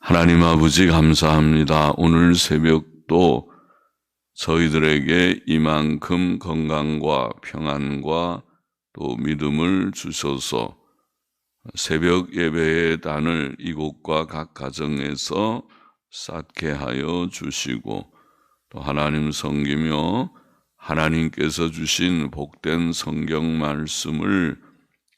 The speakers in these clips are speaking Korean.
하나님 아버지 감사합니다. 오늘 새벽도 저희들에게 이만큼 건강과 평안과 또 믿음을 주셔서 새벽 예배의 단을 이곳과 각 가정에서 쌓게 하여 주시고 또 하나님 섬기며 하나님께서 주신 복된 성경 말씀을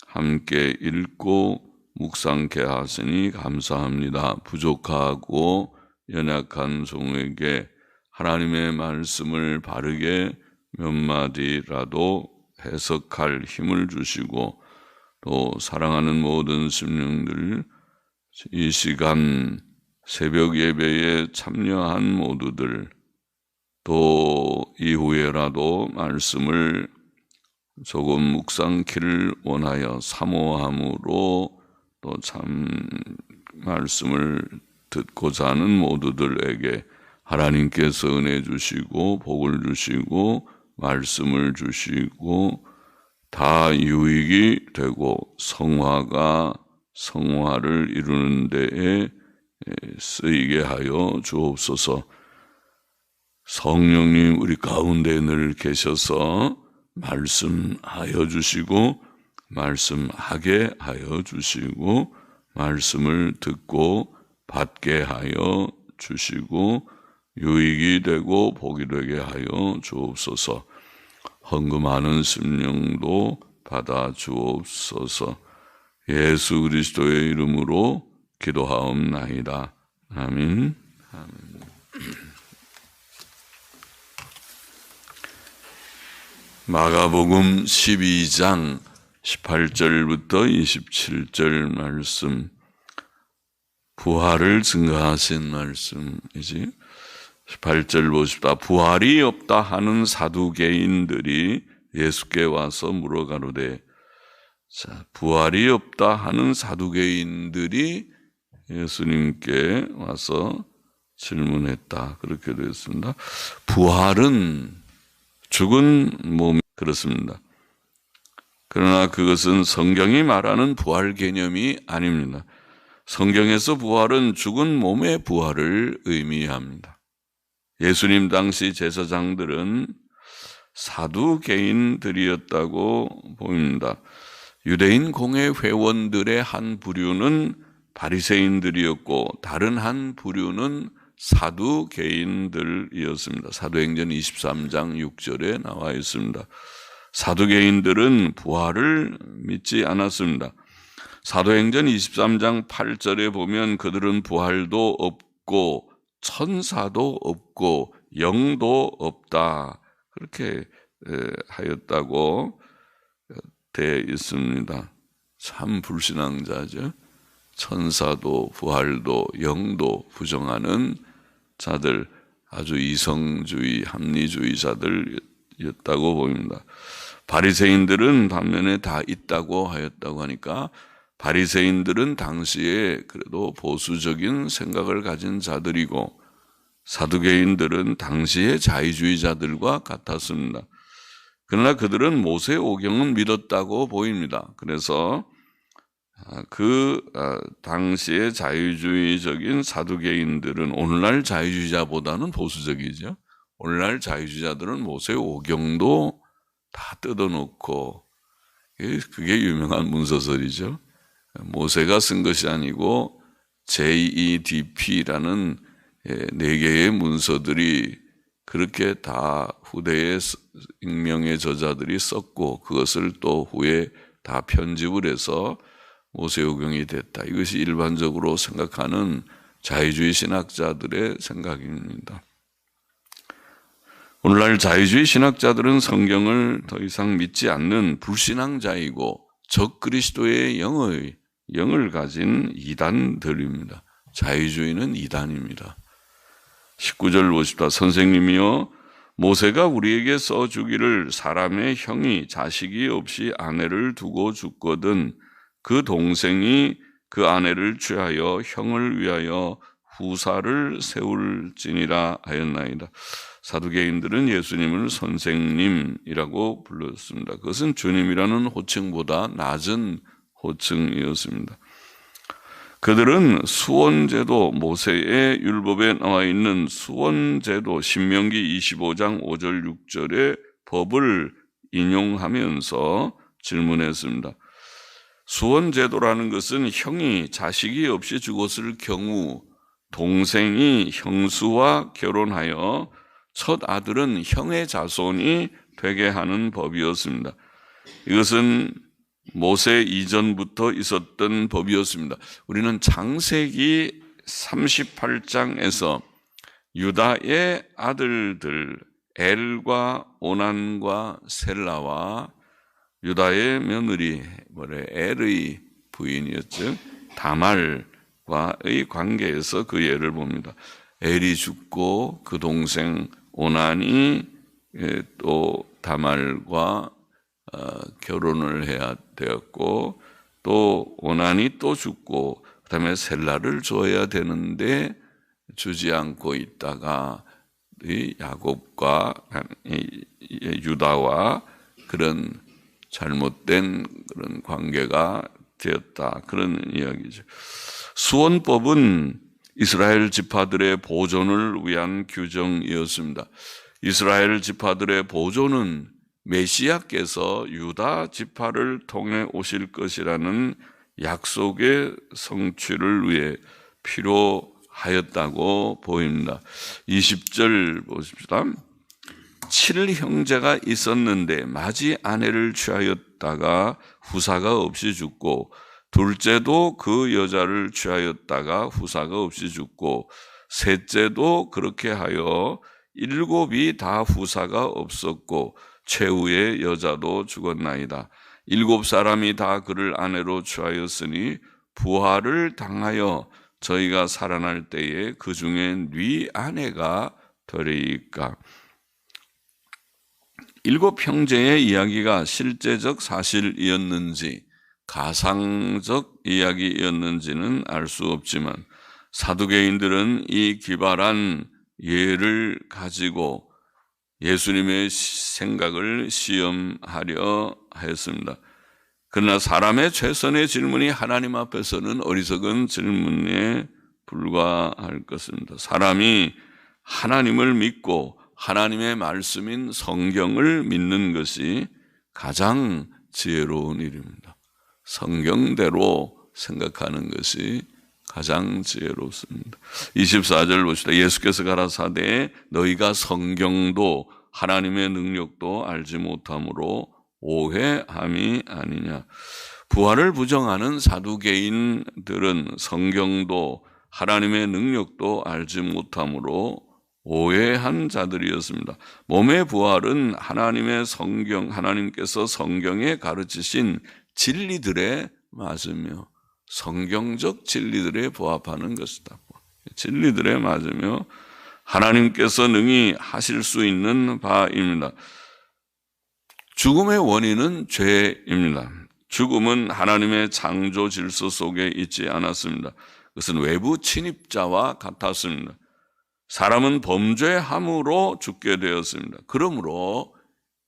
함께 읽고 묵상케 하시니 감사합니다. 부족하고 연약한 종에게 하나님의 말씀을 바르게 몇 마디라도 해석할 힘을 주시고 또 사랑하는 모든 심령들 이 시간 새벽 예배에 참여한 모두들 또 이후에라도 말씀을 조금 묵상키를 원하여 사모함으로 또 참 말씀을 듣고자 하는 모두들에게 하나님께서 은혜 주시고 복을 주시고 말씀을 주시고 다 유익이 되고 성화가 성화를 이루는 데에 쓰이게 하여 주옵소서. 성령님 우리 가운데 늘 계셔서 말씀하여 주시고 말씀하게 하여 주시고 말씀을 듣고 받게 하여 주시고 유익이 되고 복이 되게 하여 주옵소서. 헌금하는 심령도 받아 주옵소서. 예수 그리스도의 이름으로 기도하옵나이다. 아멘. 아멘. 마가복음 12장 18절부터 27절 말씀. 부활을 증거하신 말씀이지. 18절 보십다 부활이 없다 하는 사두개인들이 예수께 와서 물어가로되 자 부활이 없다 하는 사두개인들이 예수님께 와서 질문했다. 그렇게 되었습니다. 부활은 죽은 몸 그렇습니다 그러나 그것은 성경이 말하는 부활 개념이 아닙니다. 성경에서 부활은 죽은 몸의 부활을 의미합니다. 예수님 당시 제사장들은 사두 개인들이었다고 보입니다. 유대인 공회 회원들의 한 부류는 바리새인들이었고 다른 한 부류는 사두 개인들이었습니다. 사도행전 23장 6절에 나와 있습니다. 사두개인들은 부활을 믿지 않았습니다. 사도행전 23장 8절에 보면 그들은 부활도 없고 천사도 없고 영도 없다. 그렇게 하였다고 되어 있습니다. 참 불신앙자죠. 천사도 부활도 영도 부정하는 자들 아주 이성주의 합리주의자들이었다고 보입니다. 바리새인들은 반면에 다 있다고 하였다고 하니까 바리새인들은 당시에 그래도 보수적인 생각을 가진 자들이고 사두개인들은 당시의 자유주의자들과 같았습니다. 그러나 그들은 모세 오경은 믿었다고 보입니다. 그래서 그 아, 당시의 자유주의적인 사두개인들은 오늘날 자유주의자보다는 보수적이죠. 오늘날 자유주의자들은 모세 오경도 다 뜯어놓고 그게 유명한 문서설이죠. 모세가 쓴 것이 아니고 JEDP라는 예, 네 개의 문서들이 그렇게 다 후대의 익명의 저자들이 썼고 그것을 또 후에 다 편집을 해서 모세오경이 됐다. 이것이 일반적으로 생각하는 자유주의 신학자들의 생각입니다. 오늘날 자유주의 신학자들은 성경을 더 이상 믿지 않는 불신앙자이고 적그리스도의 영의 영을 가진 이단들입니다. 자유주의는 이단입니다. 19절 보십다. 선생님이요 모세가 우리에게 써 주기를 사람의 형이 자식이 없이 아내를 두고 죽거든 그 동생이 그 아내를 취하여 형을 위하여 후사를 세울지니라 하였나이다. 사두개인들은 예수님을 선생님이라고 불렀습니다. 그것은 주님이라는 호칭보다 낮은 호칭이었습니다. 그들은 수원제도 모세의 율법에 나와 있는 수원제도 신명기 25장 5절 6절의 법을 인용하면서 질문했습니다. 수원제도라는 것은 형이 자식이 없이 죽었을 경우 동생이 형수와 결혼하여 첫 아들은 형의 자손이 되게 하는 법이었습니다. 이것은 모세 이전부터 있었던 법이었습니다. 우리는 창세기 38장에서 유다의 아들들 엘과 오난과 셀라와 유다의 며느리 뭐래 엘의 부인이었죠. 다말과의 관계에서 그 예를 봅니다. 엘이 죽고 그 동생 오난이 예, 또 다말과 어, 결혼을 해야 되었고 또 오난이 또 죽고 그다음에 셀라를 줘야 되는데 주지 않고 있다가 이 야곱과 유다와 그런 잘못된 그런 관계가 되었다 그런 이야기죠. 수원법은 이스라엘 지파들의 보존을 위한 규정이었습니다. 이스라엘 지파들의 보존은 메시아께서 유다 지파를 통해 오실 것이라는 약속의 성취를 위해 필요하였다고 보입니다. 20절 보십시다. 7형제가 있었는데 맞이 아내를 취하였다가 후사가 없이 죽고 둘째도 그 여자를 취하였다가 후사가 없이 죽고 셋째도 그렇게 하여 일곱이 다 후사가 없었고 최후의 여자도 죽었나이다. 일곱 사람이 다 그를 아내로 취하였으니 부활을 당하여 저희가 살아날 때에 그 중에 네 아내가 되리까. 일곱 형제의 이야기가 실제적 사실이었는지 가상적 이야기였는지는 알 수 없지만 사두개인들은 이 기발한 예를 가지고 예수님의 생각을 시험하려 하였습니다. 그러나 사람의 최선의 질문이 하나님 앞에서는 어리석은 질문에 불과할 것입니다. 사람이 하나님을 믿고 하나님의 말씀인 성경을 믿는 것이 가장 지혜로운 일입니다. 성경대로 생각하는 것이 가장 지혜롭습니다. 24절 봅시다. 예수께서 가라사대 너희가 성경도 하나님의 능력도 알지 못함으로 오해함이 아니냐. 부활을 부정하는 사두개인들은 성경도 하나님의 능력도 알지 못함으로 오해한 자들이었습니다. 몸의 부활은 하나님의 성경, 하나님께서 성경에 가르치신 진리들에 맞으며 성경적 진리들에 부합하는 것이다. 진리들에 맞으며 하나님께서 능히 하실 수 있는 바입니다. 죽음의 원인은 죄입니다. 죽음은 하나님의 창조 질서 속에 있지 않았습니다. 그것은 외부 침입자와 같았습니다. 사람은 범죄함으로 죽게 되었습니다. 그러므로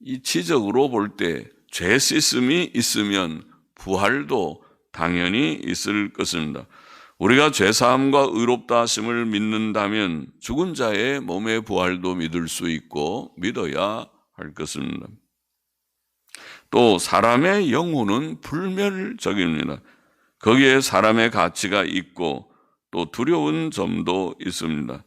이 지적으로 볼 때 죄 시스템이 있으면 부활도 당연히 있을 것입니다. 우리가 죄 사함과 의롭다 하심을 믿는다면 죽은 자의 몸의 부활도 믿을 수 있고 믿어야 할 것입니다. 또 사람의 영혼은 불멸적입니다. 거기에 사람의 가치가 있고 또 두려운 점도 있습니다.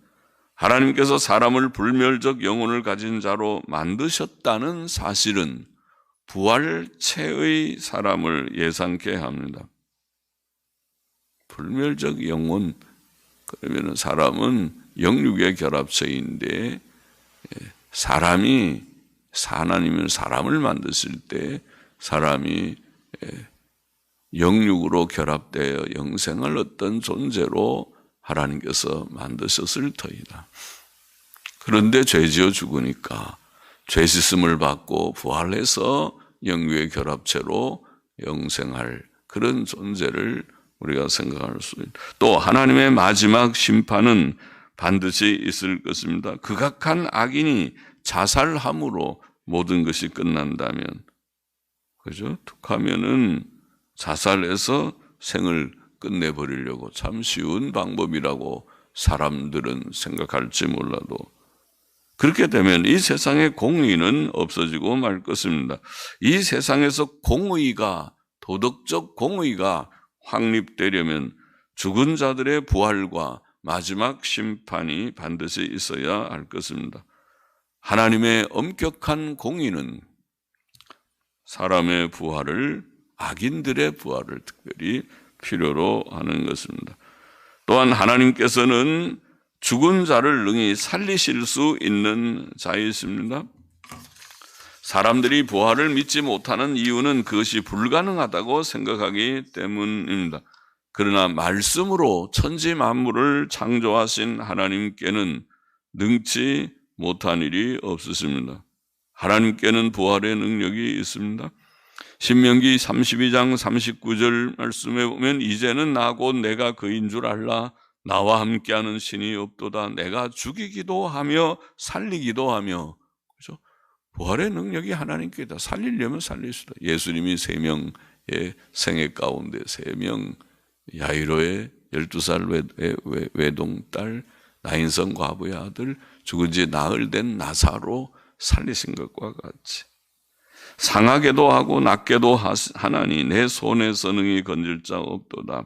하나님께서 사람을 불멸적 영혼을 가진 자로 만드셨다는 사실은 부활체의 사람을 예상케 합니다. 불멸적 영혼 그러면 사람은 영육의 결합체인데 예, 사람이 하나님은 사람을 만드실 때 사람이 예, 영육으로 결합되어 영생을 어떤 존재로 하나님께서 만드셨을 터이다. 그런데 죄지어 죽으니까 죄 씻음을 받고 부활해서 영육의 결합체로 영생할 그런 존재를 우리가 생각할 수 있다. 또 하나님의 마지막 심판은 반드시 있을 것입니다. 극악한 악인이 자살함으로 모든 것이 끝난다면, 그죠? 툭하면은 자살해서 생을 끝내버리려고 참 쉬운 방법이라고 사람들은 생각할지 몰라도 그렇게 되면 이 세상의 공의는 없어지고 말 것입니다. 이 세상에서 공의가 도덕적 공의가 확립되려면 죽은 자들의 부활과 마지막 심판이 반드시 있어야 할 것입니다. 하나님의 엄격한 공의는 사람의 부활을 악인들의 부활을 특별히 필요로 하는 것입니다. 또한 하나님께서는 죽은 자를 능히 살리실 수 있는 자이십니다. 사람들이 부활을 믿지 못하는 이유는 그것이 불가능하다고 생각하기 때문입니다. 그러나 말씀으로 천지 만물을 창조하신 하나님께는 능치 못한 일이 없으십니다. 하나님께는 부활의 능력이 있습니다. 신명기 32장 39절 말씀에 보면 이제는 나곧 내가 그인 줄 알라 나와 함께하는 신이 없도다 내가 죽이기도 하며 살리기도 하며 그죠? 부활의 능력이 하나님께 있다. 살리려면 살릴 수다. 예수님이 세 명의 생애 가운데 세 명 야이로의 12살 외동딸 나인성 과부의 아들 죽은 지 나흘 된 나사로 살리신 것과 같이 상하게도 하고 낫게도 하나니 내 손에서 능히 건질 자 없도다.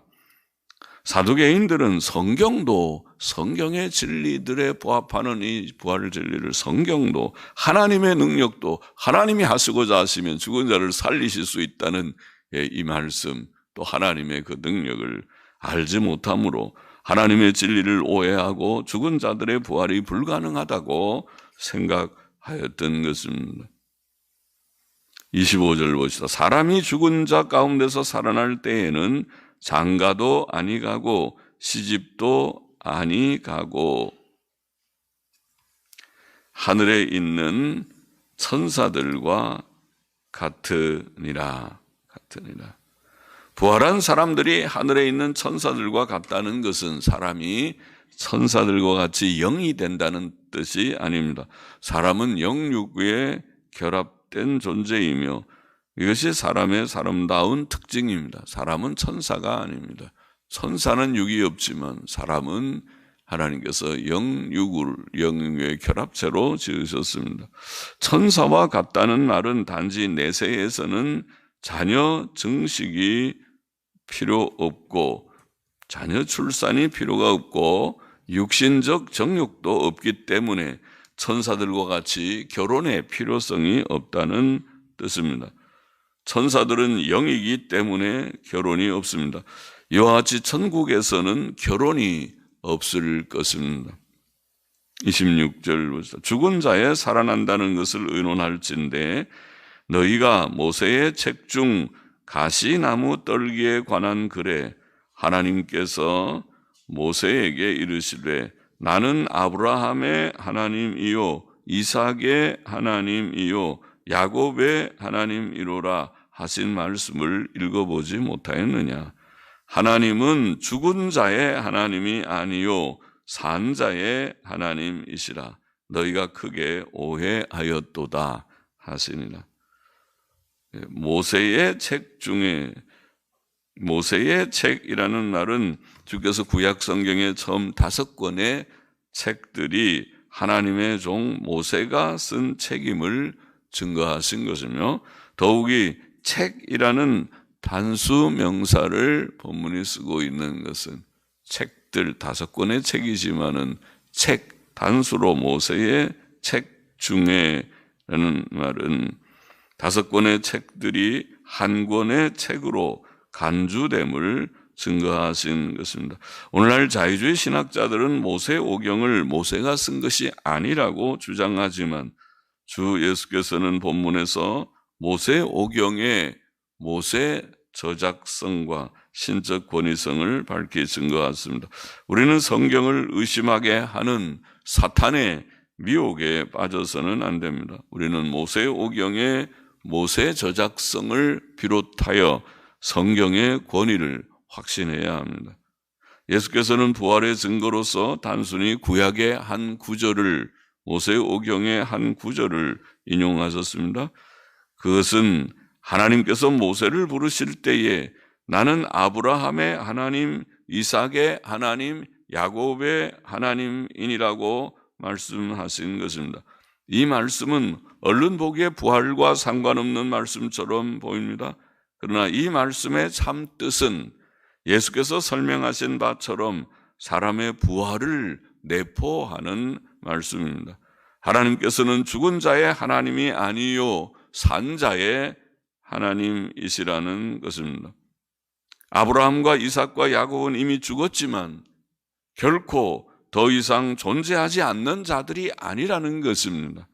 사두개인들은 성경도 성경의 진리들에 부합하는 이 부활 진리를 성경도 하나님의 능력도 하나님이 하시고자 하시면 죽은 자를 살리실 수 있다는 예, 이 말씀 또 하나님의 그 능력을 알지 못함으로 하나님의 진리를 오해하고 죽은 자들의 부활이 불가능하다고 생각하였던 것입니다. 25절 보시다. 사람이 죽은 자 가운데서 살아날 때에는 장가도 아니 가고 시집도 아니 가고 하늘에 있는 천사들과 같으니라 같으니라. 부활한 사람들이 하늘에 있는 천사들과 같다는 것은 사람이 천사들과 같이 영이 된다는 뜻이 아닙니다. 사람은 영육의 결합된 존재이며 이것이 사람의 사람다운 특징입니다. 사람은 천사가 아닙니다. 천사는 육이 없지만 사람은 하나님께서 영육을 영의 결합체로 지으셨습니다. 천사와 같다는 말은 단지 내세에서는 자녀 증식이 필요 없고 자녀 출산이 필요가 없고 육신적 정욕도 없기 때문에 천사들과 같이 결혼의 필요성이 없다는 뜻입니다. 천사들은 영이기 때문에 결혼이 없습니다. 이와 같이 천국에서는 결혼이 없을 것입니다. 26절 보시다. 죽은 자에 살아난다는 것을 의논할진데 너희가 모세의 책 중 가시나무 떨기에 관한 글에 하나님께서 모세에게 이르시되 나는 아브라함의 하나님이요 이삭의 하나님이요 야곱의 하나님이로라 하신 말씀을 읽어보지 못하였느냐? 하나님은 죽은 자의 하나님이 아니요 산 자의 하나님이시라. 너희가 크게 오해하였도다 하시니라. 예, 모세의 책 중에 모세의 책이라는 말은 주께서 구약 성경의 처음 다섯 권의 책들이 하나님의 종 모세가 쓴 책임을 증거하신 것이며 더욱이 책이라는 단수 명사를 본문이 쓰고 있는 것은 책들 다섯 권의 책이지만은 책 단수로 모세의 책 중에라는 말은 다섯 권의 책들이 한 권의 책으로 간주됨을 증거하신 것입니다. 오늘날 자유주의 신학자들은 모세 오경을 모세가 쓴 것이 아니라고 주장하지만 주 예수께서는 본문에서 모세 오경의 모세 저작성과 신적 권위성을 밝히 증거했습니다. 우리는 성경을 의심하게 하는 사탄의 미혹에 빠져서는 안 됩니다. 우리는 모세 오경의 모세 저작성을 비롯하여 성경의 권위를 확신해야 합니다. 예수께서는 부활의 증거로서 단순히 구약의 한 구절을 모세 오경의 한 구절을 인용하셨습니다. 그것은 하나님께서 모세를 부르실 때에 나는 아브라함의 하나님, 이삭의 하나님, 야곱의 하나님이니라고 말씀하신 것입니다. 이 말씀은 얼른 보기에 부활과 상관없는 말씀처럼 보입니다. 그러나 이 말씀의 참 뜻은 예수께서 설명하신 바처럼 사람의 부활을 내포하는 말씀입니다. 하나님께서는 죽은 자의 하나님이 아니요 산 자의 하나님이시라는 것입니다. 아브라함과 이삭과 야곱은 이미 죽었지만 결코 더 이상 존재하지 않는 자들이 아니라는 것입니다.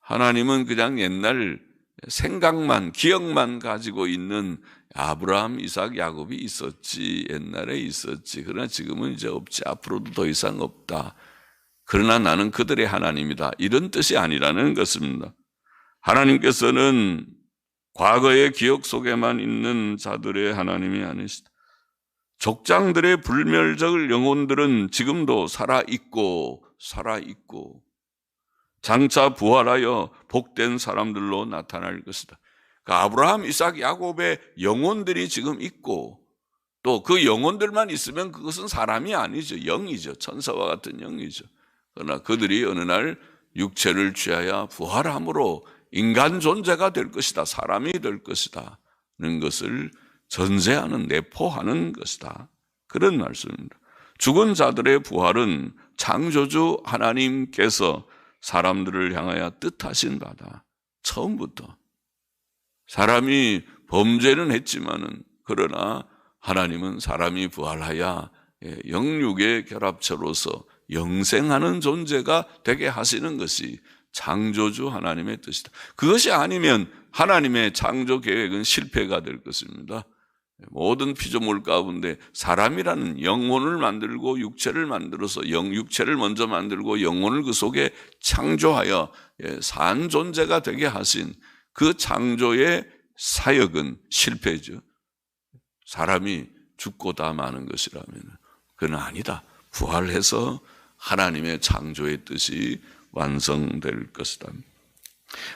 하나님은 그냥 옛날 생각만, 기억만 가지고 있는 아브라함, 이삭, 야곱이 있었지, 옛날에 있었지. 그러나 지금은 이제 없지. 앞으로도 더 이상 없다. 그러나 나는 그들의 하나님이다. 이런 뜻이 아니라는 것입니다. 하나님께서는 과거의 기억 속에만 있는 자들의 하나님이 아니시다. 족장들의 불멸적 영혼들은 지금도 살아있고, 살아있고, 장차 부활하여 복된 사람들로 나타날 것이다. 그 아브라함, 이삭, 야곱의 영혼들이 지금 있고, 또 그 영혼들만 있으면 그것은 사람이 아니죠. 영이죠. 천사와 같은 영이죠. 그러나 그들이 어느 날 육체를 취하여 부활함으로 인간 존재가 될 것이다. 사람이 될 것이다. 는 것을 전제하는, 내포하는 것이다. 그런 말씀입니다. 죽은 자들의 부활은 창조주 하나님께서 사람들을 향하여 뜻하신 바다. 처음부터. 사람이 범죄는 했지만은, 그러나 하나님은 사람이 부활하여 예, 영육의 결합체로서 영생하는 존재가 되게 하시는 것이 창조주 하나님의 뜻이다. 그것이 아니면 하나님의 창조 계획은 실패가 될 것입니다. 모든 피조물 가운데 사람이라는 영혼을 만들고 육체를 만들어서 영 육체를 먼저 만들고 영혼을 그 속에 창조하여 예, 산 존재가 되게 하신 그 창조의 사역은 실패죠. 사람이 죽고 다 마는 것이라면 그건 아니다. 부활해서 하나님의 창조의 뜻이 완성될 것이다.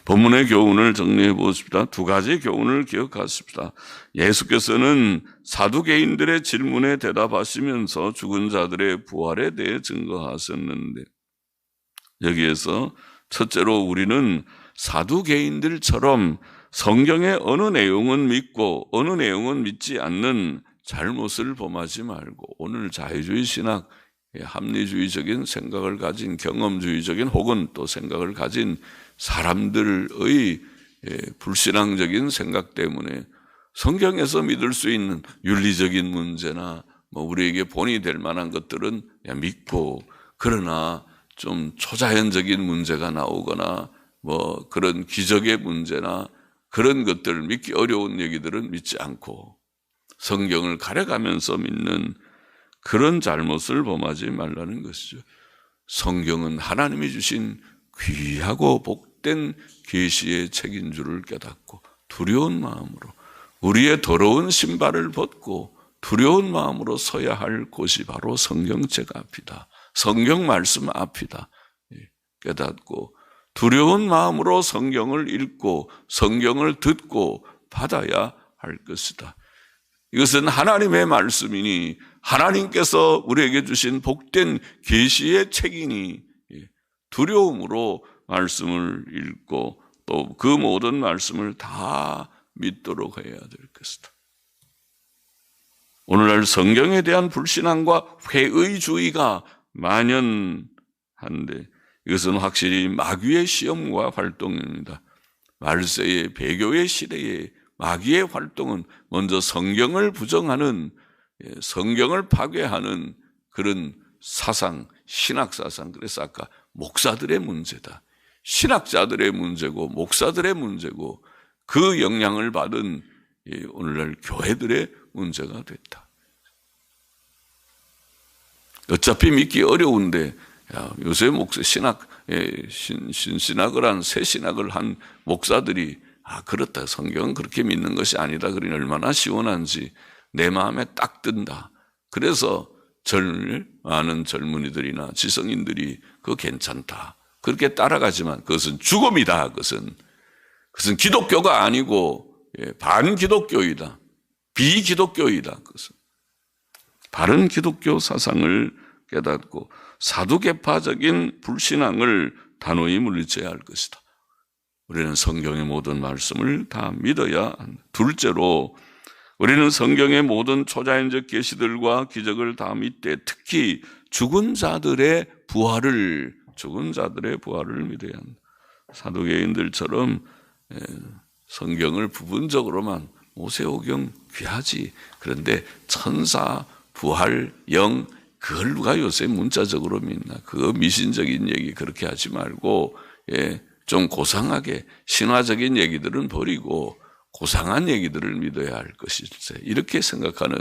본문의 교훈을 정리해 보십시다. 두 가지 교훈을 기억하십시다. 예수께서는 사두개인들의 질문에 대답하시면서 죽은 자들의 부활에 대해 증거하셨는데 여기에서 첫째로 우리는 사두개인들처럼 성경의 어느 내용은 믿고 어느 내용은 믿지 않는 잘못을 범하지 말고 오늘 자유주의 신학 합리주의적인 생각을 가진 경험주의적인 혹은 또 생각을 가진 사람들의 불신앙적인 생각 때문에 성경에서 믿을 수 있는 윤리적인 문제나 뭐 우리에게 본이 될 만한 것들은 믿고 그러나 좀 초자연적인 문제가 나오거나 뭐 그런 기적의 문제나 그런 것들을 믿기 어려운 얘기들은 믿지 않고 성경을 가려가면서 믿는 그런 잘못을 범하지 말라는 것이죠. 성경은 하나님이 주신 귀하고 복된 계시의 책인 줄을 깨닫고 두려운 마음으로 우리의 더러운 신발을 벗고 두려운 마음으로 서야 할 곳이 바로 성경책 앞이다. 성경 말씀 앞이다. 예, 깨닫고 두려운 마음으로 성경을 읽고 성경을 듣고 받아야 할 것이다. 이것은 하나님의 말씀이니 하나님께서 우리에게 주신 복된 계시의 책이니 예, 두려움으로 말씀을 읽고 또 그 모든 말씀을 다 믿도록 해야 될 것이다. 오늘날 성경에 대한 불신앙과 회의주의가 만연한데 이것은 확실히 마귀의 시험과 활동입니다. 말세의 배교의 시대에 마귀의 활동은 먼저 성경을 부정하는 예, 성경을 파괴하는 그런 사상, 신학 사상. 그래서 아까 목사들의 문제다. 신학자들의 문제고 목사들의 문제고 그 영향을 받은 오늘날 교회들의 문제가 됐다. 어차피 믿기 어려운데 야, 요새 목사 신학 신, 신신학을 한 새 신학을 한 목사들이 아 그렇다 성경은 그렇게 믿는 것이 아니다 그러니 얼마나 시원한지 내 마음에 딱 든다. 그래서 젊 많은 젊은이들이나 지성인들이 그거 괜찮다. 그렇게 따라가지만 그것은 죽음이다. 그것은 그것은 기독교가 아니고 예, 반기독교이다. 비기독교이다. 그것은 바른 기독교 사상을 깨닫고 사두개파적인 불신앙을 단호히 물리쳐야 할 것이다. 우리는 성경의 모든 말씀을 다 믿어야 한다. 둘째로 우리는 성경의 모든 초자연적 계시들과 기적을 다 믿되 특히 죽은 자들의 부활을 죽은 자들의 부활을 믿어야 한다. 사도개인들처럼 성경을 부분적으로만 모세오경 귀하지. 그런데 천사, 부활, 영 그걸 누가 요새 문자적으로 믿나? 그거 미신적인 얘기 그렇게 하지 말고 예, 좀 고상하게 신화적인 얘기들은 버리고 고상한 얘기들을 믿어야 할 것일세. 이렇게 생각하는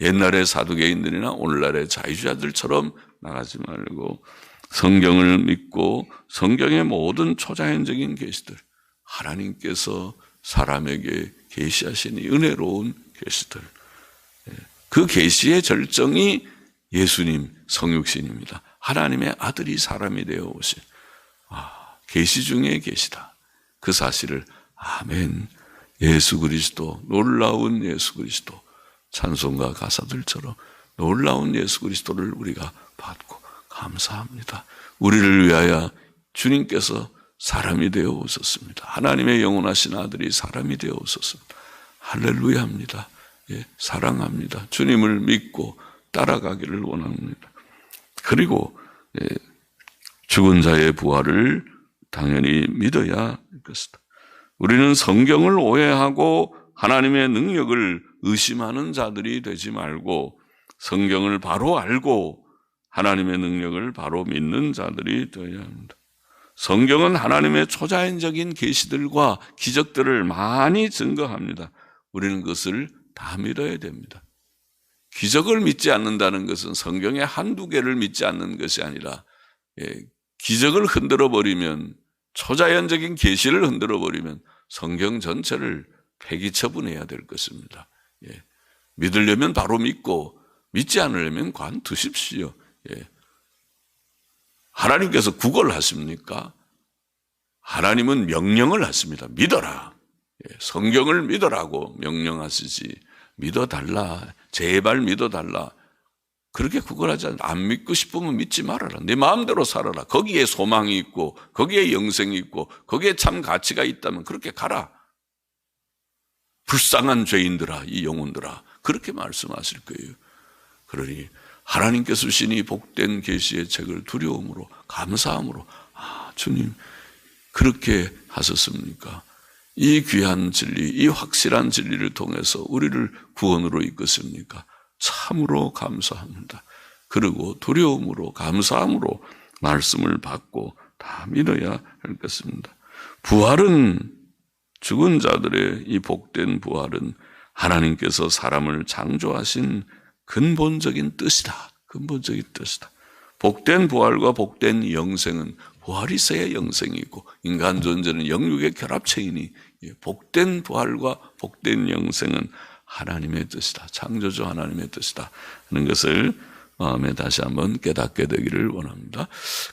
옛날의 사두개인들이나 오늘날의 자유자들처럼 나가지 말고 성경을 믿고 성경의 모든 초자연적인 계시들 하나님께서 사람에게 계시하시니 은혜로운 계시들 예, 그 계시의 절정이 예수님 성육신입니다. 하나님의 아들이 사람이 되어 오신 아, 계시 중에 계시다. 그 사실을 아멘. 예수 그리스도 놀라운 예수 그리스도 찬송가 가사들처럼 놀라운 예수 그리스도를 우리가 받고 감사합니다. 우리를 위하여 주님께서 사람이 되어 오셨습니다. 하나님의 영원하신 아들이 사람이 되어 오셨습니다. 할렐루야합니다. 예, 사랑합니다. 주님을 믿고 따라가기를 원합니다. 그리고 예, 죽은 자의 부활을 당연히 믿어야 할 것이다. 우리는 성경을 오해하고 하나님의 능력을 의심하는 자들이 되지 말고 성경을 바로 알고 하나님의 능력을 바로 믿는 자들이 되어야 합니다. 성경은 하나님의 초자연적인 계시들과 기적들을 많이 증거합니다. 우리는 그것을 다 믿어야 됩니다. 기적을 믿지 않는다는 것은 성경의 한두 개를 믿지 않는 것이 아니라 예, 기적을 흔들어 버리면 초자연적인 계시를 흔들어 버리면 성경 전체를 폐기 처분해야 될 것입니다. 예, 믿으려면 바로 믿고 믿지 않으려면 관두십시오. 예. 하나님께서 구걸 하십니까? 하나님은 명령을 하십니다. 믿어라. 예, 성경을 믿어라고 명령하시지. 믿어달라. 제발 믿어달라. 그렇게 구걸하지 않아. 안 믿고 싶으면 믿지 말아라. 내 마음대로 살아라. 거기에 소망이 있고, 거기에 영생이 있고, 거기에 참 가치가 있다면 그렇게 가라. 불쌍한 죄인들아, 이 영혼들아. 그렇게 말씀하실 거예요. 그러니 하나님께서 주신 이 복된 계시의 책을 두려움으로 감사함으로 아 주님 그렇게 하셨습니까? 이 귀한 진리, 이 확실한 진리를 통해서 우리를 구원으로 이끄십니까? 참으로 감사합니다. 그리고 두려움으로 감사함으로 말씀을 받고 다 믿어야 할 것입니다. 부활은 죽은 자들의 이 복된 부활은 하나님께서 사람을 창조하신 근본적인 뜻이다. 근본적인 뜻이다. 복된 부활과 복된 영생은 부활이 있어야 영생이 고 인간 존재는 영육의 결합체이니 복된 부활과 복된 영생은 하나님의 뜻이다. 창조주 하나님의 뜻이다. 하는 것을 마음에 다시 한번 깨닫게 되기를 원합니다.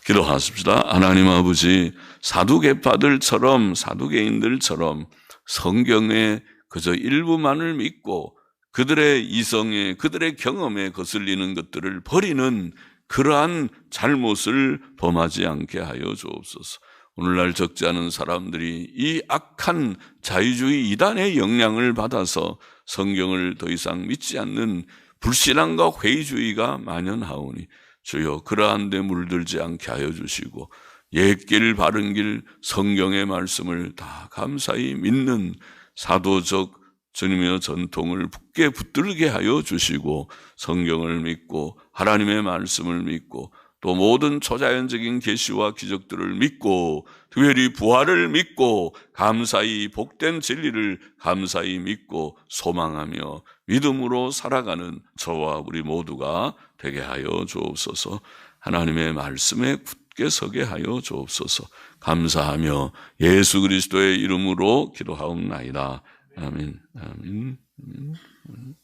기도하십시다. 하나님 아버지 사두개파들처럼 사두개인들처럼 성경의 그저 일부만을 믿고 그들의 이성에 그들의 경험에 거슬리는 것들을 버리는 그러한 잘못을 범하지 않게 하여 주옵소서. 오늘날 적지 않은 사람들이 이 악한 자유주의 이단의 영향을 받아서 성경을 더 이상 믿지 않는 불신앙과 회의주의가 만연하오니 주여 그러한 데 물들지 않게 하여 주시고 옛길 바른 길 성경의 말씀을 다 감사히 믿는 사도적 주님의 전통을 굳게 붙들게 하여 주시고 성경을 믿고 하나님의 말씀을 믿고 또 모든 초자연적인 계시와 기적들을 믿고 특별히 부활을 믿고 감사히 복된 진리를 감사히 믿고 소망하며 믿음으로 살아가는 저와 우리 모두가 되게 하여 주옵소서. 하나님의 말씀에 굳게 서게 하여 주옵소서. 감사하며 예수 그리스도의 이름으로 기도하옵나이다. 아멘. 아멘. 아멘.